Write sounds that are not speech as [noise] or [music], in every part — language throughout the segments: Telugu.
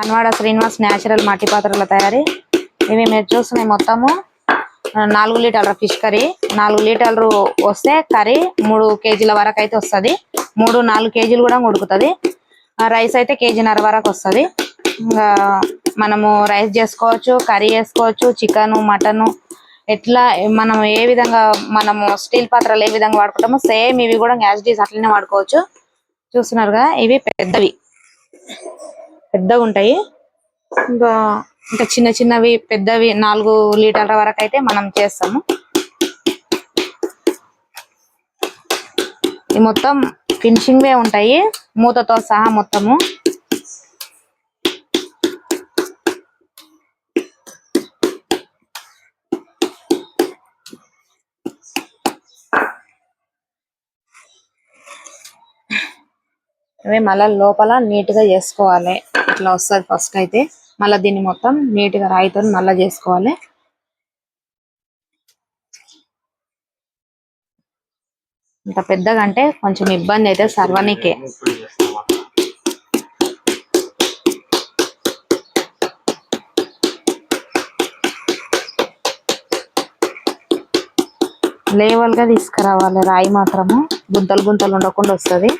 హన్వాడ శ్రీనివాస్ న్యాచురల్ మట్టి పాత్రల తయారీ. ఇవి మీరు చూస్తున్నాయి మొత్తము నాలుగు లీటర్ల ఫిష్ కర్రీ. నాలుగు లీటర్లు వస్తే కర్రీ మూడు కేజీల వరకు అయితే వస్తుంది. మూడు నాలుగు కేజీలు కూడా ఉడుకుతుంది. ఆ, రైస్ అయితే కేజీన్నర వరకు వస్తుంది. ఇంకా మనము రైస్ చేసుకోవచ్చు కర్రీ చేసుకోవచ్చు చికెన్ మటన్ ఎట్లా మనం ఏ విధంగా మనము స్టీల్ పాత్రలు ఏ విధంగా వాడుకుంటామో సేమ్ ఇవి కూడా గ్యాస్ డీస్ అట్లనే వాడుకోవచ్చు. చూస్తున్నారుగా ఇవి పెద్దవి. పెద్దగా ఉంటాయి. ఇంకా ఇంకా చిన్న చిన్నవి పెద్దవి నాలుగు లీటర్ల వరకు అయితే మనం చేస్తాము. ఈ మొత్తం ఫినిషింగ్ వే ఉంటాయి. మూతతో సహా మొత్తము. ఇవి మళ్ళీ లోపల నీట్గా చేసుకోవాలి. ఇట్లా వస్తుంది ఫస్ట్ అయితే. మళ్ళీ దీన్ని మొత్తం నీట్గా రాయితో మళ్ళీ చేసుకోవాలి. ఇంత పెద్దగా అంటే కొంచెం ఇబ్బంది అయితే సర్వనికే. లేవల్గా తీసుకురావాలి రాయి మాత్రము. గుంతలు గుంతలు ఉండకుండా వస్తది.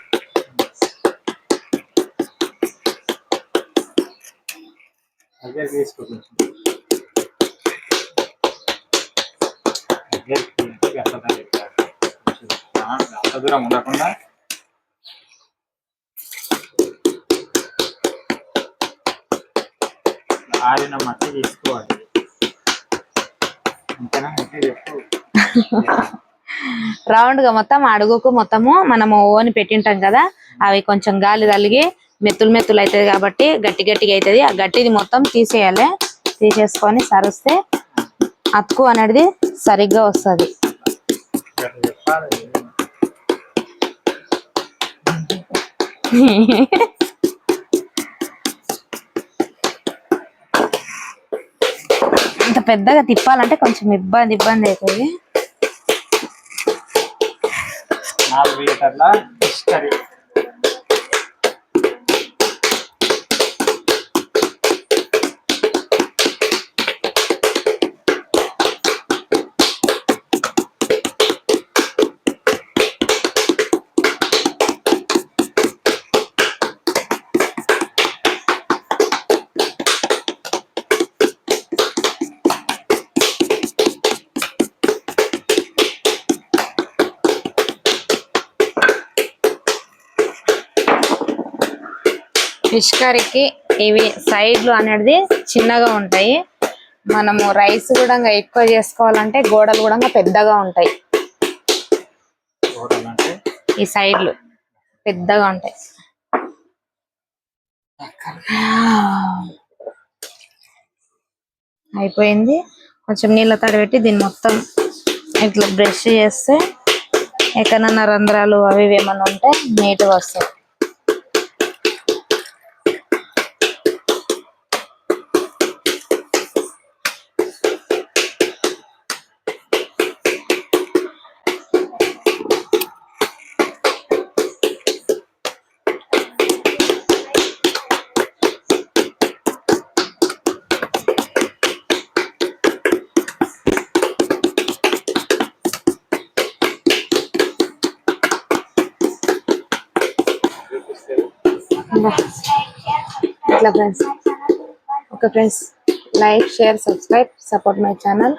అంత దూరం ఉండకుండా ఆరిన మట్టి తీసుకోవాలి. అంతేనా? అంటే చెప్పు. [laughs] రౌండ్గా మొత్తం అడుగుకు మొత్తము మనము ఓని పెట్టింటాం కదా అవి కొంచెం గాలి తలిగి మెత్తులు మెత్తులు అవుతుంది కాబట్టి గట్టి గట్టిగా అవుతుంది. ఆ గట్టిది మొత్తం తీసేయాలి. తీసేసుకొని సరిస్తే అతుకు అనేది సరిగ్గా వస్తుంది. అంత పెద్దగా తిప్పాలంటే కొంచెం ఇబ్బంది ఇబ్బంది అవుతుంది. నాలుగు లీటర్ల ఫిష్ కర్రీ ఫిష్ కర్రీకి ఇవి సైడ్లు అనేది చిన్నగా ఉంటాయి. మనము రైస్ కూడా ఎక్కువ చేసుకోవాలంటే గోడలు కూడా పెద్దగా ఉంటాయి. ఈ సైడ్లు పెద్దగా ఉంటాయి. అయిపోయింది. కొంచెం నీళ్ళ తడి పెట్టి దీన్ని మొత్తం ఇట్లా బ్రష్ చేస్తే ఎక్కడన్నా రంధ్రాలు అవి ఇవి ఏమన్నా ఉంటే నీట్గా వస్తాయి. ఇట్లా friends okay friends like share subscribe support my channel